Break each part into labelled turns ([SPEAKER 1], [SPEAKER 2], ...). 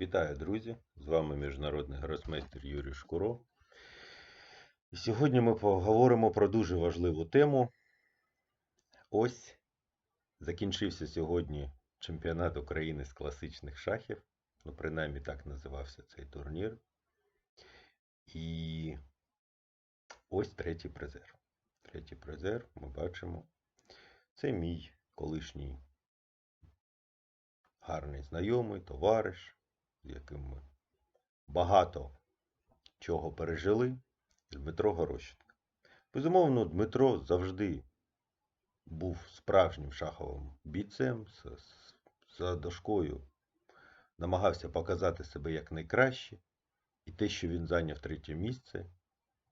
[SPEAKER 1] Вітаю, друзі! З вами міжнародний гросмейстер Юрій Шкуро. І сьогодні ми поговоримо про дуже важливу тему. Ось закінчився сьогодні чемпіонат України з класичних шахів. Ну, принаймні так називався цей турнір. І ось третій призер. Третій призер ми бачимо. Це мій колишній гарний знайомий, товариш, яким ми багато чого пережили, Дмитро Горощенко. Безумовно, Дмитро завжди був справжнім шаховим бійцем, за дошкою намагався показати себе як найкраще, і те, що він зайняв третє місце,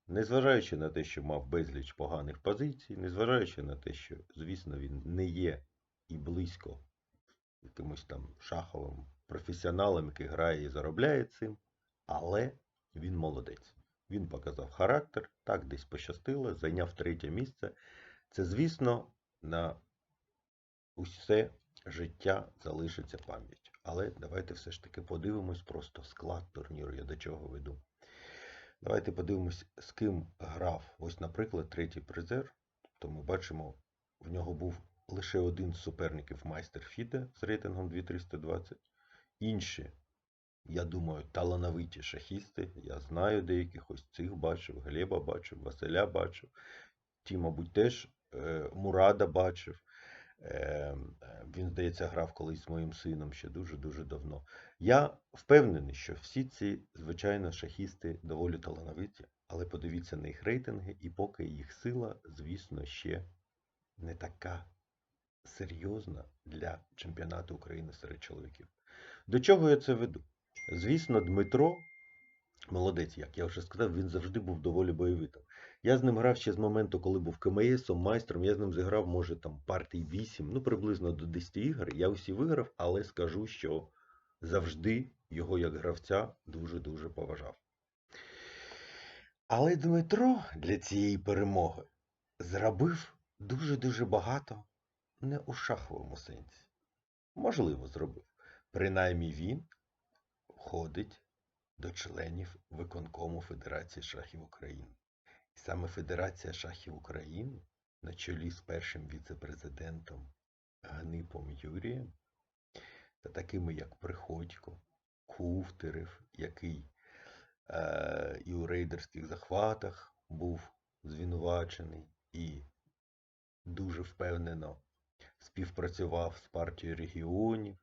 [SPEAKER 1] незважаючи на те, що мав безліч поганих позицій, незважаючи на те, що, звісно, він не є і близько якимось там шаховим професіоналом, який грає і заробляє цим, але він молодець. Він показав характер, так десь пощастило, зайняв третє місце. Це, звісно, на усе життя залишиться пам'ять. Але давайте все ж таки подивимось просто склад турніру, я до чого веду. Давайте подивимось, з ким грав. Ось, наприклад, третій призер. То ми бачимо, в нього був лише один з суперників майстер Фіде з рейтингом 2320. Інші, я думаю, талановиті шахісти. Я знаю деяких ось цих бачив, Глеба бачив, Василя бачив. Ті, мабуть, теж е, Мурада бачив. Е, він, здається, грав колись з моїм сином ще дуже-дуже давно. Я впевнений, що всі ці, звичайно, шахісти доволі талановиті, але подивіться на їх рейтинги, і поки їх сила, звісно, ще не така серйозна для чемпіонату України серед чоловіків. До чого я це веду? Звісно, Дмитро, молодець, як я вже сказав, він завжди був доволі бойовитим. Я з ним грав ще з моменту, коли був КМСом, майстром. Я з ним зіграв, може, там партій 8, ну приблизно до 10 ігор. Я усі виграв, але скажу, що завжди його як гравця дуже-дуже поважав. Але Дмитро для цієї перемоги зробив дуже-дуже багато не у шаховому сенсі. Можливо, зробив. Принаймні він входить до членів виконкому Федерації шахів України. І саме Федерація шахів України на чолі з першим віце-президентом Гнипом Юрієм та такими, як Приходько, Куфтерев, який е, і у рейдерських захватах був звинувачений і дуже впевнено співпрацював з партією регіонів.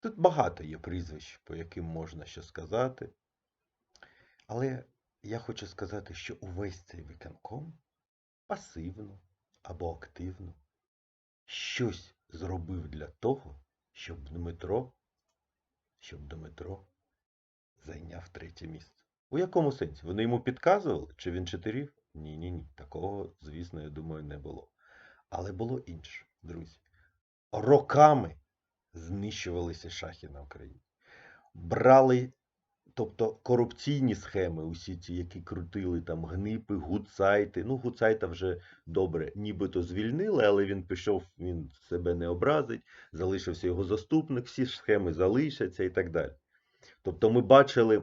[SPEAKER 1] Тут багато є прізвищ, по яким можна що сказати. Але я хочу сказати, що увесь цей виконком пасивно або активно щось зробив для того, щоб Дмитро, щоб Дмитро зайняв третє місце. У якому сенсі? Вони йому підказували, чи він чотирів? Ні, ні, ні. Такого, звісно, я думаю, не було. Але було інше, друзі. Роками знищувалися шахи на Україні. Брали, тобто корупційні схеми, усі ці, які крутили там гнипи, гуцайти. Ну, гуцайта вже добре, нібито звільнили, але він пішов, він себе не образить, залишився його заступник, всі ж схеми залишаться і так далі. Тобто ми бачили,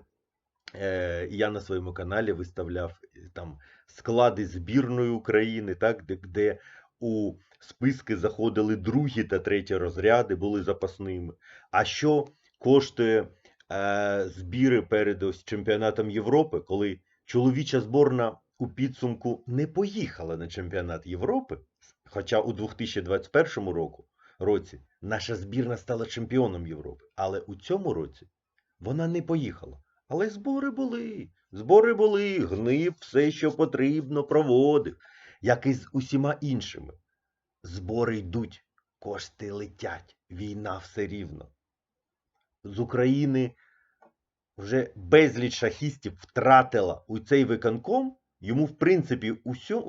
[SPEAKER 1] е, я на своєму каналі виставляв е, там склади збірної України, так, де, де у списки заходили другі та треті розряди, були запасними. А що коштує е, збіри перед ось чемпіонатом Європи, коли чоловіча зборна у підсумку не поїхала на чемпіонат Європи, хоча у 2021 року, році наша збірна стала чемпіоном Європи, але у цьому році вона не поїхала. Але збори були, збори були, гнив, все, що потрібно, проводив як і з усіма іншими. Збори йдуть, кошти летять, війна все рівно. З України вже безліч шахістів втратила у цей виконком. Йому, в принципі, усьо,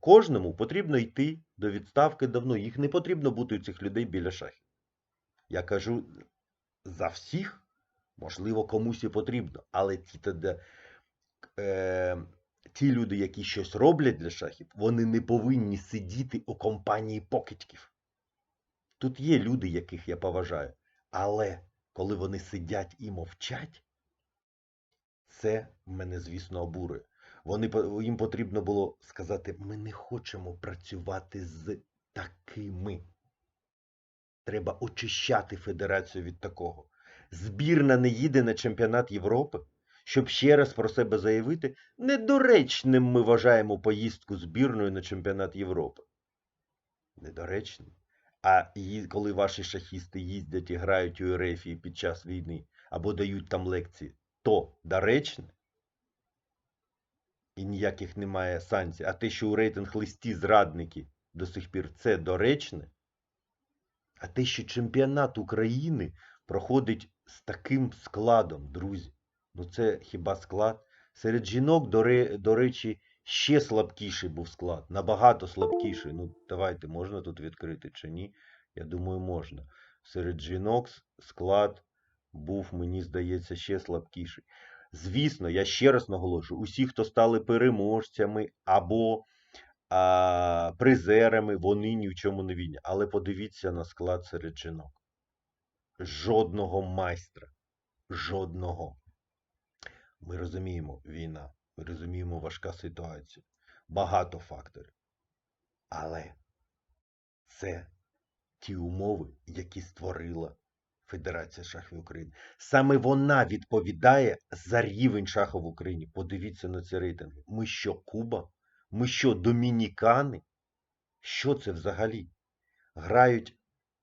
[SPEAKER 1] кожному потрібно йти до відставки давно. Їх не потрібно бути у цих людей біля шахів. Я кажу за всіх, можливо, комусь і потрібно, але тоді, е, ті люди, які щось роблять для шахів, вони не повинні сидіти у компанії покидьків. Тут є люди, яких я поважаю, але коли вони сидять і мовчать, це мене, звісно, обурює. Вони, їм потрібно було сказати, ми не хочемо працювати з такими. Треба очищати федерацію від такого. Збірна не їде на чемпіонат Європи, щоб ще раз про себе заявити, недоречним ми вважаємо поїздку збірною на чемпіонат Європи. Недоречним. А коли ваші шахісти їздять і грають у Ерефії під час війни або дають там лекції, то доречне. І ніяких немає санкцій. А те, що у рейтинг листі зрадники до сих пір, це доречне. А те, що чемпіонат України проходить з таким складом, друзі. Ну це хіба склад? Серед жінок, до, речі, ще слабкіший був склад. Набагато слабкіший. Ну, давайте, можна тут відкрити чи ні? Я думаю, можна. Серед жінок склад був, мені здається, ще слабкіший. Звісно, я ще раз наголошую: усі, хто стали переможцями або а, призерами, вони ні в чому не винні. Але подивіться на склад серед жінок. Жодного майстра. Жодного. Ми розуміємо війна, ми розуміємо важка ситуація. Багато факторів. Але це ті умови, які створила Федерація шахів України. Саме вона відповідає за рівень шаху в Україні. Подивіться на ці рейтинги. Ми що, Куба? Ми що, Домінікани? Що це взагалі? Грають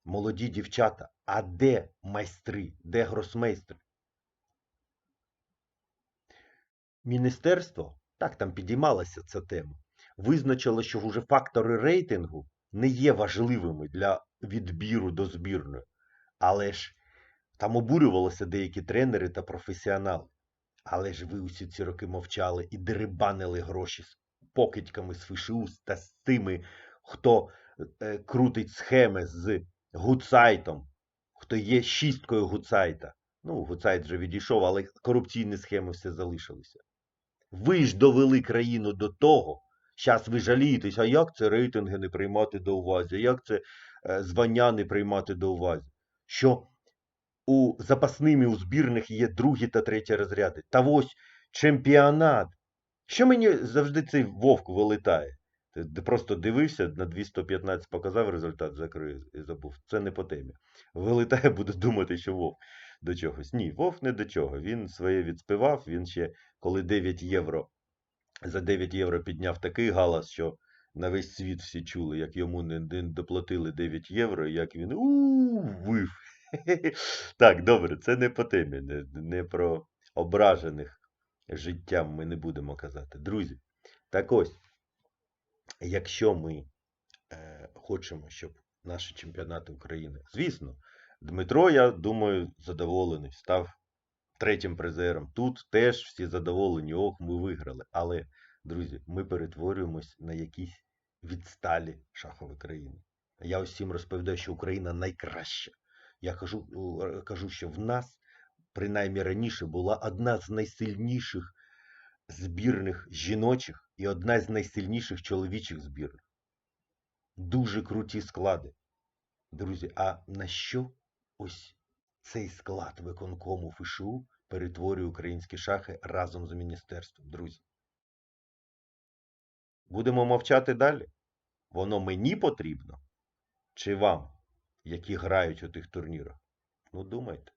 [SPEAKER 1] молоді дівчата. А де майстри? Де гросмейстри? Міністерство, так там підіймалася ця тема, визначило, що вже фактори рейтингу не є важливими для відбіру до збірної. Але ж там обурювалися деякі тренери та професіонали. Але ж ви усі ці роки мовчали і дерибанили гроші з покидьками з ФШУ та з тими, хто е, крутить схеми з гуцайтом, хто є шісткою гуцайта. Ну, гуцайт вже відійшов, але корупційні схеми все залишилися. Ви ж довели країну до того, зараз ви жалієтесь, а як це рейтинги не приймати до уваги, як це е, звання не приймати до уваги, що у запасними у збірних є другі та треті розряди. Та ось чемпіонат. Що мені завжди цей вовк вилітає? Ти просто дивився, на 215 показав результат, закрив і забув. Це не по темі. Вилітає, буде думати, що вовк до чогось. Ні, вовк не до чого. Він своє відспівав, він ще коли 9 євро за 9 євро підняв такий галас, що на весь світ всі чули, як йому не, доплатили 9 євро, і як він вив. Так, добре, це не по темі, не, не про ображених життям ми не будемо казати. Друзі, так ось, якщо ми е, хочемо, щоб наші чемпіонати України, звісно, Дмитро, я думаю, задоволений, став третім призером. Тут теж всі задоволені, ох, ми виграли. Але, друзі, ми перетворюємось на якісь відсталі шахові країни. Я усім розповідаю, що Україна найкраща. Я кажу, кажу, що в нас, принаймні раніше, була одна з найсильніших збірних жіночих і одна з найсильніших чоловічих збірних. Дуже круті склади. Друзі, а на що ось цей склад виконкому ФШУ перетворює українські шахи разом з міністерством, друзі? Будемо мовчати далі? Воно мені потрібно? Чи вам, які грають у тих турнірах? Ну, думайте.